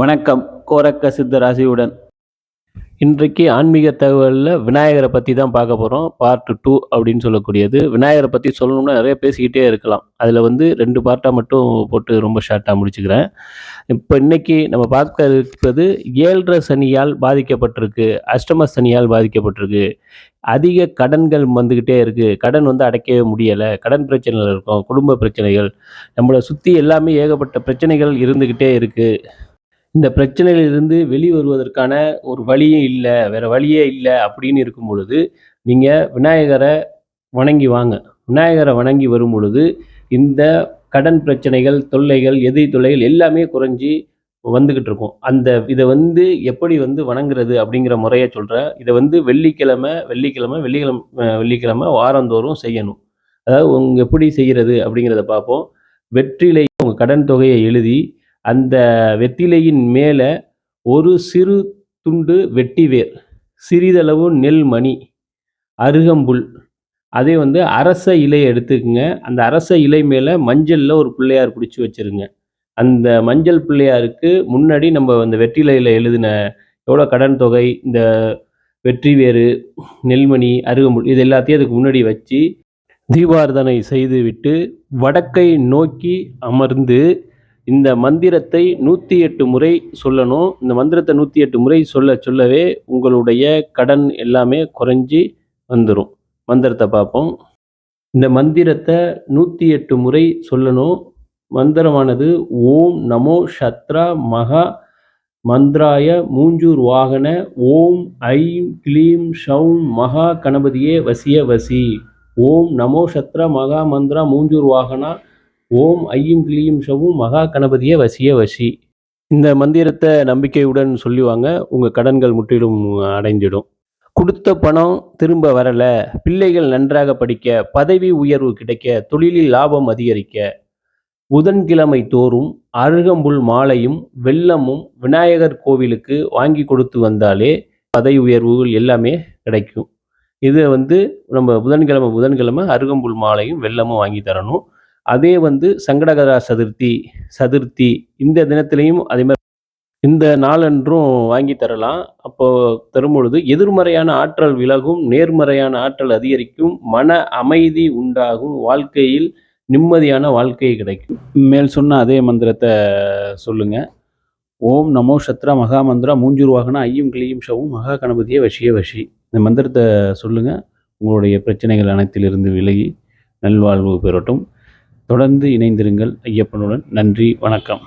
வணக்கம். கோரக்க சித்த ராசியுடன் இன்றைக்கு ஆன்மீக தகவலில் விநாயகரை பற்றி தான் பார்க்க போகிறோம் பார்ட் டூ அப்படின்னு சொல்லக்கூடியது. விநாயகரை பற்றி சொல்லணும்னா நிறைய பேசிக்கிட்டே இருக்கலாம். அதில் வந்து ரெண்டு பார்ட்டாக மட்டும் போட்டு ரொம்ப ஷார்ட்டாக முடிச்சுக்கிறேன். இப்போ இன்றைக்கி நம்ம பார்க்க இருப்பது ஏழரை சனியால் பாதிக்கப்பட்டிருக்கு. அஷ்டம சனியால் பாதிக்கப்பட்டிருக்கு. அதிக கடன்கள் வந்துக்கிட்டே இருக்குது கடன் வந்து அடைக்கவே முடியலை. கடன் பிரச்சனைகள் இருக்கும். குடும்ப பிரச்சனைகள். நம்மளை சுற்றி எல்லாமே ஏகப்பட்ட பிரச்சனைகள் இருந்துக்கிட்டே இருக்குது இந்த பிரச்சனையிலிருந்து வெளி வருவதற்கான ஒரு வழியும் இல்லை வேற வழியே இல்லை அப்படின்னு இருக்கும் பொழுது நீங்கள் விநாயகரை வணங்கி வாங்க. விநாயகரை வணங்கி வரும் பொழுது இந்த கடன் பிரச்சனைகள் தொல்லைகள் எதிரி தொல்லைகள் எல்லாமே குறைஞ்சி வந்துக்கிட்டு இருக்கும். அந்த இதை வந்து எப்படி வந்து வணங்குறது அப்படிங்கிற முறையை சொல்கிறேன் இதை வந்து வெள்ளிக்கிழமை வெள்ளிக்கிழமை வெள்ளிக்கிழமை வெள்ளிக்கிழமை வாரந்தோறும் செய்யணும். அதாவது உங்க எப்படி செய்கிறது அப்படிங்கிறத பார்ப்போம். வெற்றிலை உங்கள் கடன் தொகையை எழுதி அந்த வெற்றிலையின் மேலே ஒரு சிறு துண்டு வெட்டிவேர் சிறிதளவு நெல் மணி அருகம்புல். அதே வந்து அரச இலையை எடுத்துக்கங்க. அந்த அரச இலை மேலே மஞ்சளில் ஒரு பிள்ளையார் பிடிச்சி வச்சுருங்க. அந்த மஞ்சள் பிள்ளையாருக்கு முன்னாடி நம்ம அந்த வெற்றிலையில் எழுதின எவ்வளோ கடன் தொகை இந்த வெற்றி வேறு நெல்மணி அருகம்புல் இது எல்லாத்தையும் அதுக்கு முன்னாடி வச்சு தீபார்த்தனை செய்துவிட்டு வடக்கை நோக்கி அமர்ந்து இந்த மந்திரத்தை நூற்றி எட்டு முறை சொல்லணும். இந்த மந்திரத்தை நூற்றி எட்டு முறை சொல்ல சொல்லவே உங்களுடைய கடன் எல்லாமே குறைஞ்சி வந்துடும் மந்திரத்தை பார்ப்போம். இந்த மந்திரத்தை நூற்றி எட்டு முறை சொல்லணும். மந்திரமானது ஓம் நமோ சத்ரா மகா மந்த்ராய மூஞ்சூர் வாகன ஓம் ஐம் க்ளீம் ஷவும் மகா கணபதியே வசிய வசி. ஓம் நமோ சத்ரா மகா மந்த்ரா மூஞ்சூர் வாகனா ஓம் ஐயும் கிளியும் ஷவும் மகா கணபதியே வசிய வசி. இந்த மந்திரத்தை நம்பிக்கையுடன் சொல்லுவாங்க. உங்கள் கடன்கள் முற்றிலும் அடைஞ்சிடும். கொடுத்த பணம் திரும்ப வரல. பிள்ளைகள் நன்றாக படிக்க பதவி உயர்வு கிடைக்க தொழிலில் லாபம் அதிகரிக்க புதன்கிழமை தோறும் அருகம்புல் மாலையும் வெள்ளமும் விநாயகர் கோவிலுக்கு வாங்கி கொடுத்து வந்தாலே பதவி உயர்வுகள் எல்லாமே கிடைக்கும். இதை வந்து நம்ம புதன்கிழமை புதன்கிழமை அருகம்புல் மாலையும் வெள்ளமும் வாங்கி தரணும். அதே வந்து சங்கடகரா சதுர்த்தி சதுர்த்தி இந்த தினத்திலையும் அதே மாதிரி இந்த நாளன்றும் வாங்கி தரலாம். அப்போ தரும்பொழுது எதிர்மறையான ஆற்றல் விலகும் நேர்மறையான ஆற்றல் அதிகரிக்கும் மன அமைதி உண்டாகும் வாழ்க்கையில் நிம்மதியான வாழ்க்கை கிடைக்கும். மேல் சொன்ன அதே மந்திரத்தை சொல்லுங்க. ஓம் நமோ சத்ரா மகா மந்திரா மூஞ்சூர் ஐயும் கிளியும் ஷவும் மகா கணபதியே வஷிய வஷி. இந்த மந்திரத்தை சொல்லுங்க. உங்களுடைய பிரச்சனைகள் அனைத்திலிருந்து விலகி நல்வாழ்வு பெறட்டும். தொடர்ந்து இணைந்திருங்கள். ஐயப்பனுடன் நன்றி வணக்கம்.